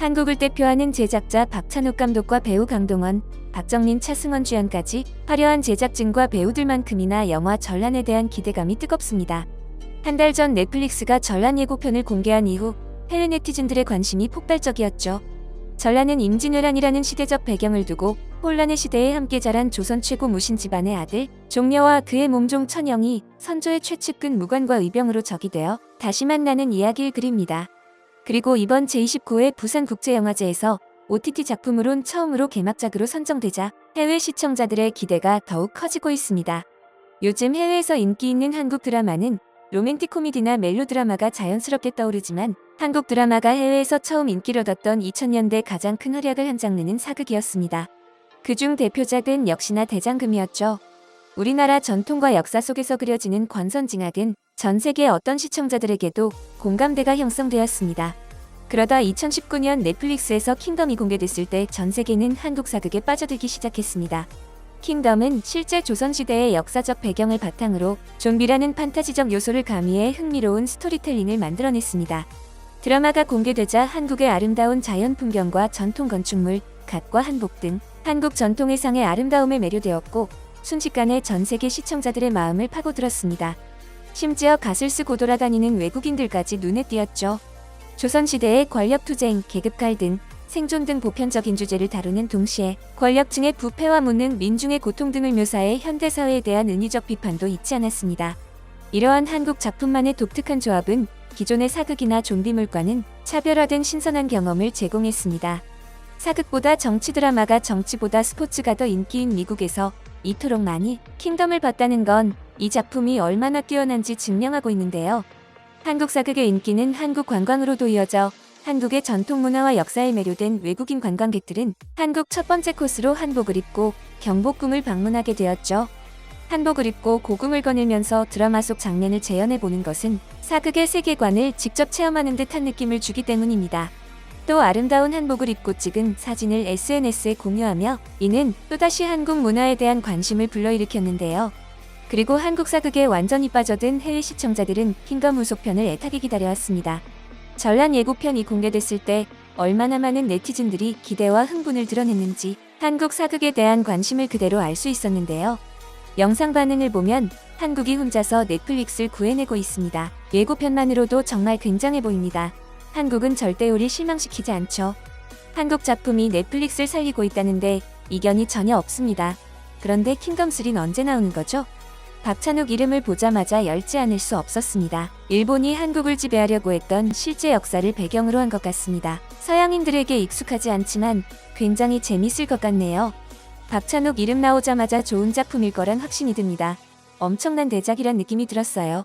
한국을 대표하는 제작자 박찬욱 감독과 배우 강동원, 박정민, 차승원 주연까지 화려한 제작진과 배우들만큼이나 영화 전란에 대한 기대감이 뜨겁습니다. 한 달 전 넷플릭스가 전란 예고편을 공개한 이후 해외 네티즌들의 관심이 폭발적이었죠. 전란은 임진왜란이라는 시대적 배경을 두고 혼란의 시대에 함께 자란 조선 최고 무신 집안의 아들 종려와 그의 몸종 천영이 선조의 최측근 무관과 의병으로 적이 되어 다시 만나는 이야기를 그립니다. 그리고 이번 제29회 부산국제영화제에서 OTT 작품으론 처음으로 개막작으로 선정되자 해외 시청자들의 기대가 더욱 커지고 있습니다. 요즘 해외에서 인기 있는 한국 드라마는 로맨틱 코미디나 멜로드라마가 자연스럽게 떠오르지만 한국 드라마가 해외에서 처음 인기를 얻었던 2000년대 가장 큰 활약을 한 장르는 사극이었습니다. 그중 대표작은 역시나 대장금이었죠. 우리나라 전통과 역사 속에서 그려지는 권선징악은 전 세계 어떤 시청자들에게도 공감대가 형성되었습니다. 그러다 2019년 넷플릭스에서 킹덤이 공개됐을 때 전 세계는 한국 사극에 빠져들기 시작했습니다. 킹덤은 실제 조선시대의 역사적 배경을 바탕으로 좀비라는 판타지적 요소를 가미해 흥미로운 스토리텔링을 만들어냈습니다. 드라마가 공개되자 한국의 아름다운 자연 풍경과 전통 건축물, 갓과 한복 등 한국 전통의 상의 아름다움에 매료되었고 순식간에 전 세계 시청자들의 마음을 파고들었습니다. 심지어 갓을 쓰고 돌아다니는 외국인들까지 눈에 띄었죠. 조선시대의 권력투쟁, 계급갈 등 생존 등 보편적인 주제를 다루는 동시에 권력층의 부패와 무능, 민중의 고통 등을 묘사해 현대사회에 대한 은유적 비판도 잊지 않았습니다. 이러한 한국 작품만의 독특한 조합은 기존의 사극이나 좀비물과는 차별화된 신선한 경험을 제공했습니다. 사극보다 정치 드라마가 정치보다 스포츠가 더 인기인 미국에서 이토록 많이 킹덤을 봤다는 건 이 작품이 얼마나 뛰어난지 증명하고 있는데요. 한국 사극의 인기는 한국 관광으로도 이어져 한국의 전통 문화와 역사에 매료된 외국인 관광객들은 한국 첫 번째 코스로 한복을 입고 경복궁을 방문하게 되었죠. 한복을 입고 고궁을 거닐면서 드라마 속 장면을 재현해 보는 것은 사극의 세계관을 직접 체험하는 듯한 느낌을 주기 때문입니다. 또 아름다운 한복을 입고 찍은 사진을 SNS에 공유하며 이는 또다시 한국 문화에 대한 관심을 불러일으켰는데요. 그리고 한국 사극에 완전히 빠져든 해외 시청자들은 킹덤 후속편을 애타게 기다려왔습니다. 전란 예고편이 공개됐을 때 얼마나 많은 네티즌들이 기대와 흥분을 드러냈는지 한국 사극에 대한 관심을 그대로 알 수 있었는데요. 영상 반응을 보면 한국이 혼자서 넷플릭스를 구해내고 있습니다. 예고편만으로도 정말 굉장해 보입니다. 한국은 절대 우리 실망시키지 않죠. 한국 작품이 넷플릭스를 살리고 있다는데 이견이 전혀 없습니다. 그런데 킹덤3는 언제 나오는 거죠? 박찬욱 이름을 보자마자 열지 않을 수 없었습니다. 일본이 한국을 지배하려고 했던 실제 역사를 배경으로 한 것 같습니다. 서양인들에게 익숙하지 않지만 굉장히 재밌을 것 같네요. 박찬욱 이름 나오자마자 좋은 작품일 거란 확신이 듭니다. 엄청난 대작이란 느낌이 들었어요.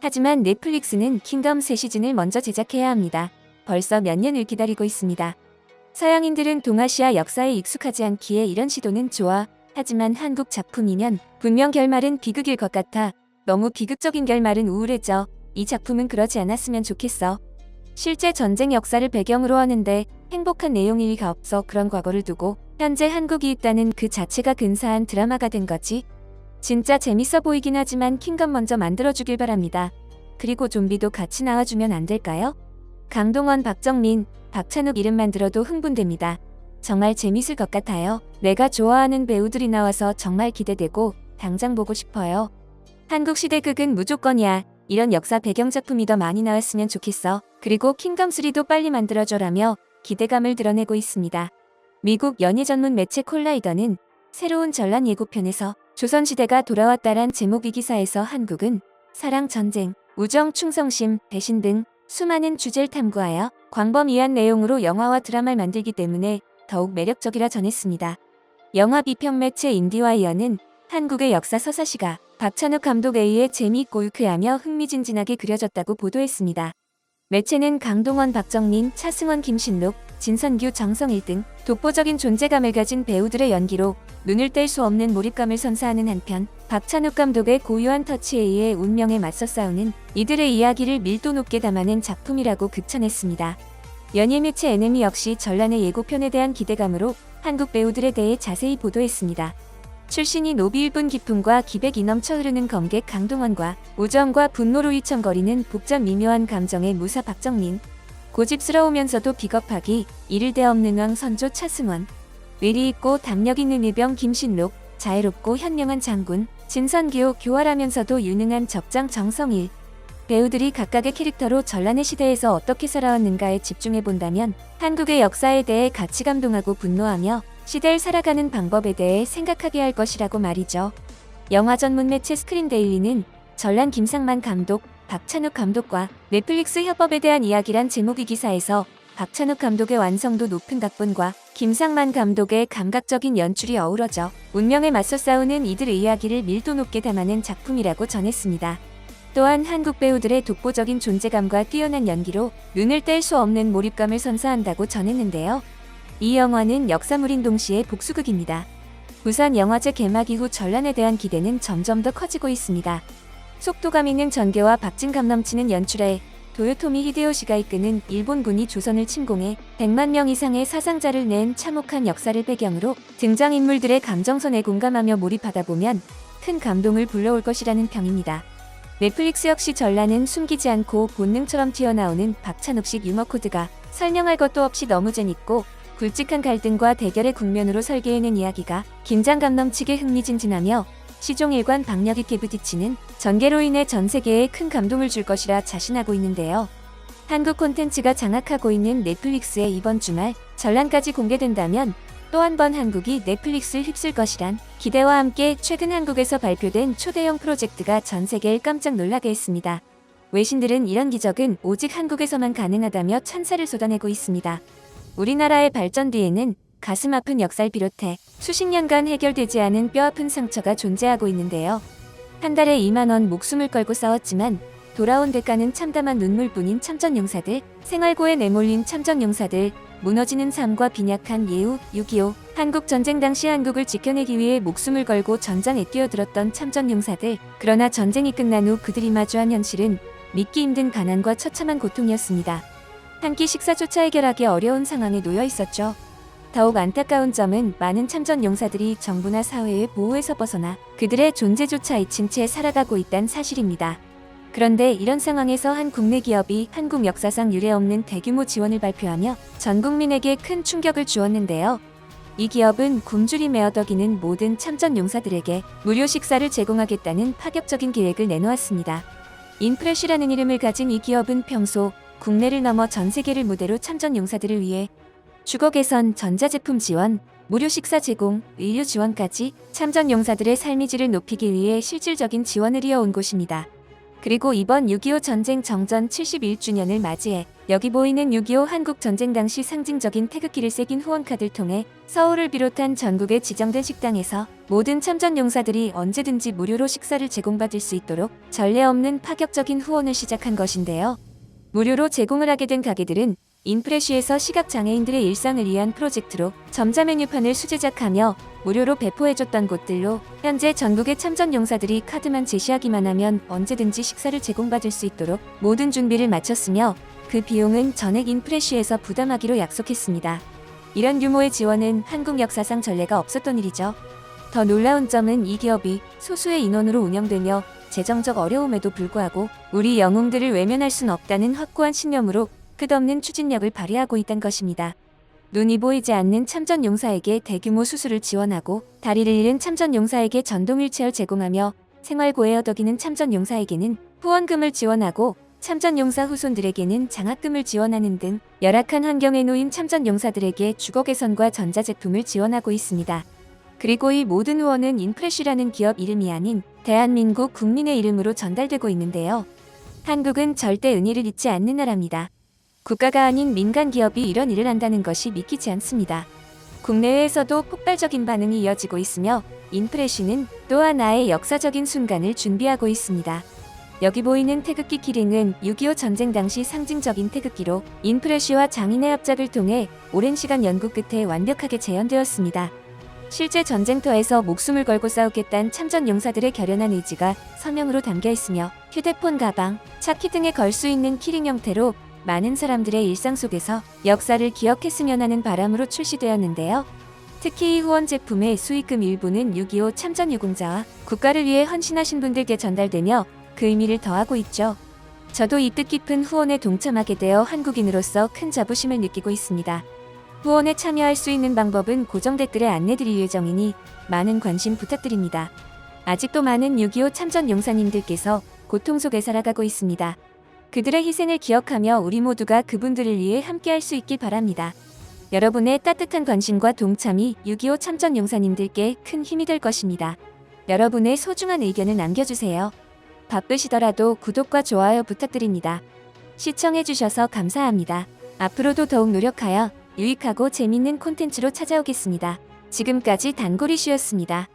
하지만 넷플릭스는 킹덤 새 시즌을 먼저 제작해야 합니다. 벌써 몇 년을 기다리고 있습니다. 서양인들은 동아시아 역사에 익숙하지 않기에 이런 시도는 좋아. 하지만 한국 작품이면 분명 결말은 비극일 것 같아. 너무 비극적인 결말은 우울해져. 이 작품은 그러지 않았으면 좋겠어. 실제 전쟁 역사를 배경으로 하는데 행복한 내용일 리가 없어 그런 과거를 두고 현재 한국이 있다는 그 자체가 근사한 드라마가 된 거지. 진짜 재밌어 보이긴 하지만 킹덤 먼저 만들어주길 바랍니다. 그리고 좀비도 같이 나와주면 안 될까요? 강동원, 박정민, 박찬욱 이름만 들어도 흥분됩니다. 정말 재밌을 것 같아요. 내가 좋아하는 배우들이 나와서 정말 기대되고 당장 보고 싶어요. 한국 시대극은 무조건이야. 이런 역사 배경 작품이 더 많이 나왔으면 좋겠어. 그리고 킹덤 3도 빨리 만들어줘라며 기대감을 드러내고 있습니다. 미국 연예 전문 매체 콜라이더는 새로운 전란 예고편에서 조선시대가 돌아왔다란 제목의 기사에서 한국은 사랑 전쟁, 우정 충성심, 배신 등 수많은 주제를 탐구하여 광범위한 내용으로 영화와 드라마를 만들기 때문에 더욱 매력적이라 전했습니다. 영화 비평 매체 인디와이어는 한국의 역사 서사시가 박찬욱 감독에 의해 재미있고 유쾌하며 흥미진진하게 그려졌다고 보도했습니다. 매체는 강동원, 박정민, 차승원, 김신록, 진선규, 정성일 등 독보적인 존재감을 가진 배우들의 연기로 눈을 뗄 수 없는 몰입감을 선사하는 한편 박찬욱 감독의 고유한 터치에 의해 운명에 맞서 싸우는 이들의 이야기를 밀도 높게 담아낸 작품이라고 극찬했습니다. 연예 매체 NME 역시 전란의 예고편에 대한 기대감으로 한국 배우들에 대해 자세히 보도했습니다. 출신이 노비일분 기품과 기백이 넘쳐 흐르는 검객 강동원과 우정과 분노로 휘청거리는 복잡 미묘한 감정의 무사 박정민, 고집스러우면서도 비겁하기, 이를 데 없는 왕 선조 차승원, 의리 있고 담력 있는 의병 김신록, 자애롭고 현명한 장군, 진선기호 교활하면서도 유능한 적장 정성일. 배우들이 각각의 캐릭터로 전란의 시대에서 어떻게 살아왔는가에 집중해 본다면 한국의 역사에 대해 같이 감동하고 분노하며 시대를 살아가는 방법에 대해 생각하게 할 것이라고 말이죠. 영화 전문 매체 스크린데일리는 전란 김상만 감독, 박찬욱 감독과 넷플릭스 협업에 대한 이야기란 제목의 기사에서 박찬욱 감독의 완성도 높은 각본과 김상만 감독의 감각적인 연출이 어우러져 운명에 맞서 싸우는 이들의 이야기를 밀도 높게 담아낸 작품이라고 전했습니다. 또한 한국 배우들의 독보적인 존재감과 뛰어난 연기로 눈을 뗄 수 없는 몰입감을 선사한다고 전했는데요. 이 영화는 역사물인 동시에 복수극입니다. 부산 영화제 개막 이후 전란에 대한 기대는 점점 더 커지고 있습니다. 속도감 있는 전개와 박진감 넘치는 연출에 도요토미 히데요시가 이끄는 일본군이 조선을 침공해 100만 명 이상의 사상자를 낸 참혹한 역사를 배경으로 등장인물들의 감정선에 공감하며 몰입하다 보면 큰 감동을 불러올 것이라는 평입니다. 넷플릭스 역시 전란은 숨기지 않고 본능처럼 튀어나오는 박찬욱식 유머 코드가 설명할 것도 없이 너무 재밌고 굵직한 갈등과 대결의 국면으로 설계해낸 이야기가 긴장감 넘치게 흥미진진하며 시종일관 박력 있게 부딪히는 전개로 인해 전 세계에 큰 감동을 줄 것이라 자신하고 있는데요. 한국 콘텐츠가 장악하고 있는 넷플릭스에 이번 주말 전란까지 공개된다면 또 한 번 한국이 넷플릭스를 휩쓸 것이란 기대와 함께 최근 한국에서 발표된 초대형 프로젝트가 전 세계를 깜짝 놀라게 했습니다. 외신들은 이런 기적은 오직 한국에서만 가능하다며 찬사를 쏟아내고 있습니다. 우리나라의 발전 뒤에는 가슴 아픈 역사를 비롯해 수십 년간 해결되지 않은 뼈아픈 상처가 존재하고 있는데요. 한 달에 2만 원 목숨을 걸고 싸웠지만 돌아온 대가는 참담한 눈물뿐인 참전 용사들, 생활고에 내몰린 참전 용사들, 무너지는 삶과 빈약한 예우, 6.25, 한국 전쟁 당시 한국을 지켜내기 위해 목숨을 걸고 전장에 뛰어들었던 참전 용사들. 그러나 전쟁이 끝난 후 그들이 마주한 현실은 믿기 힘든 가난과 처참한 고통이었습니다. 한 끼 식사조차 해결하기 어려운 상황에 놓여 있었죠. 더욱 안타까운 점은 많은 참전 용사들이 정부나 사회의 보호에서 벗어나 그들의 존재조차 잊힌 채 살아가고 있다는 사실입니다. 그런데 이런 상황에서 한 국내 기업이 한국 역사상 유례없는 대규모 지원을 발표하며 전 국민에게 큰 충격을 주었는데요. 이 기업은 굶주리 메어덕이는 모든 참전 용사들에게 무료 식사를 제공하겠다는 파격적인 계획을 내놓았습니다. 인프레쉬라는 이름을 가진 이 기업은 평소 국내를 넘어 전 세계를 무대로 참전 용사들을 위해 주거 개선, 전자제품 지원, 무료 식사 제공, 의료 지원까지 참전 용사들의 삶의 질을 높이기 위해 실질적인 지원을 이어온 곳입니다. 그리고 이번 6.25 전쟁 정전 71주년을 맞이해 여기 보이는 6.25 한국 전쟁 당시 상징적인 태극기를 새긴 후원카드를 통해 서울을 비롯한 전국의 지정된 식당에서 모든 참전 용사들이 언제든지 무료로 식사를 제공받을 수 있도록 전례 없는 파격적인 후원을 시작한 것인데요. 무료로 제공을 하게 된 가게들은 인프레쉬에서 시각장애인들의 일상을 위한 프로젝트로 점자 메뉴판을 수제작하며 무료로 배포해줬던 곳들로 현재 전국의 참전 용사들이 카드만 제시하기만 하면 언제든지 식사를 제공받을 수 있도록 모든 준비를 마쳤으며 그 비용은 전액 인프레쉬에서 부담하기로 약속했습니다. 이런 규모의 지원은 한국 역사상 전례가 없었던 일이죠. 더 놀라운 점은 이 기업이 소수의 인원으로 운영되며 재정적 어려움에도 불구하고 우리 영웅들을 외면할 순 없다는 확고한 신념으로 끝없는 추진력을 발휘하고 있다는 것입니다. 눈이 보이지 않는 참전 용사에게 대규모 수술을 지원하고 다리를 잃은 참전 용사에게 전동 휠체어 제공하며 생활고에 어덕이는 참전 용사에게는 후원금을 지원하고 참전 용사 후손들에게는 장학금을 지원하는 등 열악한 환경에 놓인 참전 용사들에게 주거 개선과 전자제품을 지원하고 있습니다. 그리고 이 모든 후원은 인프레쉬라는 기업 이름이 아닌 대한민국 국민의 이름으로 전달되고 있는데요. 한국은 절대 은혜를 잊지 않는 나라입니다. 국가가 아닌 민간 기업이 이런 일을 한다는 것이 믿기지 않습니다. 국내외에서도 폭발적인 반응이 이어지고 있으며 인프레쉬는 또 하나의 역사적인 순간을 준비하고 있습니다. 여기 보이는 태극기 키링은 6.25 전쟁 당시 상징적인 태극기로 인프레쉬와 장인의 합작을 통해 오랜 시간 연구 끝에 완벽하게 재현되었습니다. 실제 전쟁터에서 목숨을 걸고 싸우겠다는 참전 용사들의 결연한 의지가 서명으로 담겨 있으며 휴대폰 가방, 차키 등에 걸 수 있는 키링 형태로 많은 사람들의 일상 속에서 역사를 기억했으면 하는 바람으로 출시되었는데요. 특히 이 후원 제품의 수익금 일부는 6.25 참전 유공자와 국가를 위해 헌신하신 분들께 전달되며 그 의미를 더하고 있죠. 저도 이 뜻깊은 후원에 동참하게 되어 한국인으로서 큰 자부심을 느끼고 있습니다. 후원에 참여할 수 있는 방법은 고정 댓글에 안내드릴 예정이니 많은 관심 부탁드립니다. 아직도 많은 6.25 참전 용사님들께서 고통 속에 살아가고 있습니다. 그들의 희생을 기억하며 우리 모두가 그분들을 위해 함께할 수 있길 바랍니다. 여러분의 따뜻한 관심과 동참이 6.25 참전 용사님들께 큰 힘이 될 것입니다. 여러분의 소중한 의견을 남겨주세요. 바쁘시더라도 구독과 좋아요 부탁드립니다. 시청해주셔서 감사합니다. 앞으로도 더욱 노력하여 유익하고 재밌는 콘텐츠로 찾아오겠습니다. 지금까지 단골이슈였습니다.